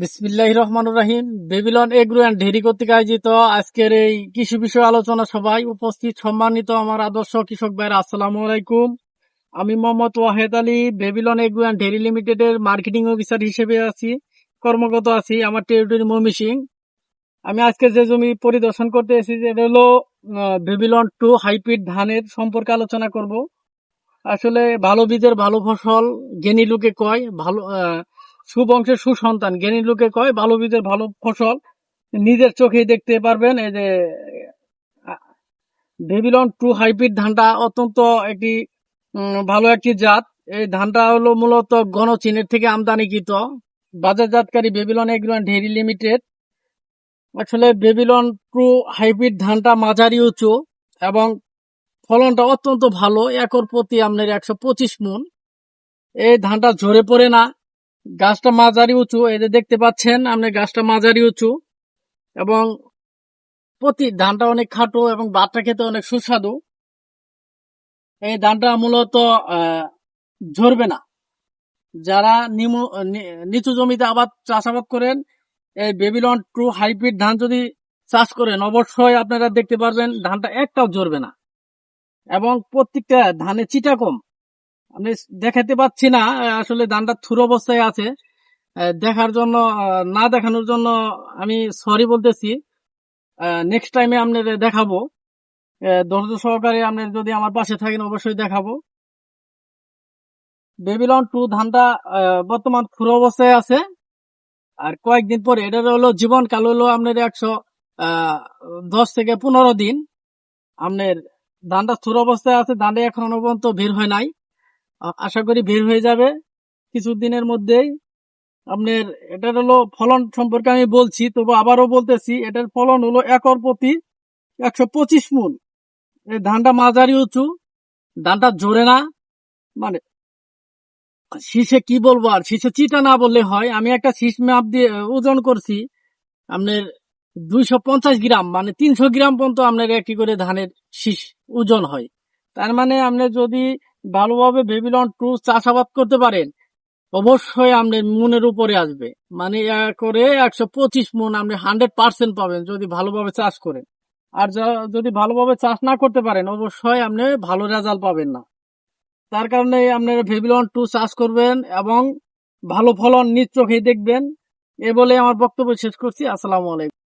বিসমিল্লাহ রহমান রাহিম। বেবিলন এগ্রো অ্যান্ড ঢেরি কর্তৃক আয়োজিত আজকের এই কৃষি বিষয় আলোচনা সভায় উপস্থিত সম্মানিত আমার আদর্শ কৃষক ভাইরা, আসসালামু আলাইকুম। আমি Mohammad Wahed Ali, Babylon agro and dairy লিমিটেডের মার্কেটিং অফিসার হিসেবে আছি কর্মগত আছি আমার টেরিটরি মমিসিং আমি আজকে যে জমি পরিদর্শন করতে এসেছি, এটা হলো বেবিলন টু হাইপিড ধানের সম্পর্কে আলোচনা করব। আসলে ভালো বীজের ভালো ফসল জ্ঞানী লোকে কয়, ভালো সুবংশের সুসন্তান। জ্ঞানী লোকে কয় ভালো বীজের ভালো ফসল নিজের চোখে দেখতে পারবেন। এই যে ভেবিলন টু হাইব্রিড ধানটা অত্যন্ত একটি ভালো একটি জাত। এই ধানটা হলো মূলত গণচীনের থেকে আমদানিকৃত। বাজারজাতকারী Babylon agro and dairy limited. আসলে বেবিলন টু হাইব্রিড ধানটা মাঝারি উঁচু এবং ফলনটা অত্যন্ত ভালো, একর প্রতি আপনার একশো পঁচিশ মন। এই ধানটা ঝরে পড়ে না। গাছটা মাঝারি উঁচু যে দেখতে পাচ্ছেন আপনি গাছটা মাঝারি উঁচু, এবং প্রতি ধানটা অনেক খাটো এবং বাটটা খেতে অনেক সুস্বাদু। এই ধানটা মূলত ঝরবে না। যারা নিমু নিচু জমিতে আবাদ চাষাবাদ করেন, এই বেবিলন টু হাইব্রিড ধান যদি চাষ করেন, অবশ্যই আপনারা দেখতে পারবেন ধানটা একটাও ঝরবে না। এবং প্রত্যেকটা ধানে চিটা কম। আমি দেখাতে পাচ্ছি না আসলে ধানটা থুর অবস্থায় আছে। দেখার জন্য না দেখানোর জন্য আমি সরি বলতেছি। নেক্সট টাইমে আপনাদের দেখাবো। ধৈর্য সহকারে আপনি যদি আমার পাশে থাকেন, অবশ্যই দেখাবো। বেবিলন টু ধানটা বর্তমান খুর অবস্থায় আছে। আর কয়েকদিন পরে এটার হলো জীবনকাল হলো আপনার একশো দশ থেকে পনেরো দিন। আপনার ধানটা থুর অবস্থায় আছে, ধানটা এখনও পর্যন্ত ভিড় হয় নাই। আশা করি বের হয়ে যাবে। কিছুদিনের মধ্যেই আপনার এটার হলো ফলন সম্পর্কে আমি বলছি, তবু আবারও বলতেছি, এটার ফলন হলো একর প্রতি একশো পঁচিশ মূল এই ধানটা মাঝারি উঁচু, ধানটা জোরে না মানে শীষে কি বলব আর, শীষে চিটা না বললে হয়। আমি একটা শীষ মাপ দিয়ে ওজন করছি, আপনার দুইশো পঞ্চাশ গ্রাম মানে তিনশো গ্রাম পর্যন্ত আপনার একটি করে ধানের শীষ ওজন হয়। তার মানে আপনি যদি ভালোভাবে বেবিলন টু চাষাবাদ করতে পারেন। অবশ্যই আপনি মনের উপরে আসবে। মানে করে একশো পঁচিশ মন আপনি হান্ড্রেড পার্সেন্ট পাবেন যদি ভালোভাবে চাষ করেন। আর যদি ভালোভাবে চাষ না করতে পারেন, অবশ্যই আপনি ভালো রেজাল্ট পাবেন না। তার কারণে আপনারা ভেবিলন টু চাষ করবেন এবং ভালো ফলন নিজ চোখেই দেখবেন। এ বলে আমার বক্তব্য শেষ করছি। আসসালামু আলাইকুম।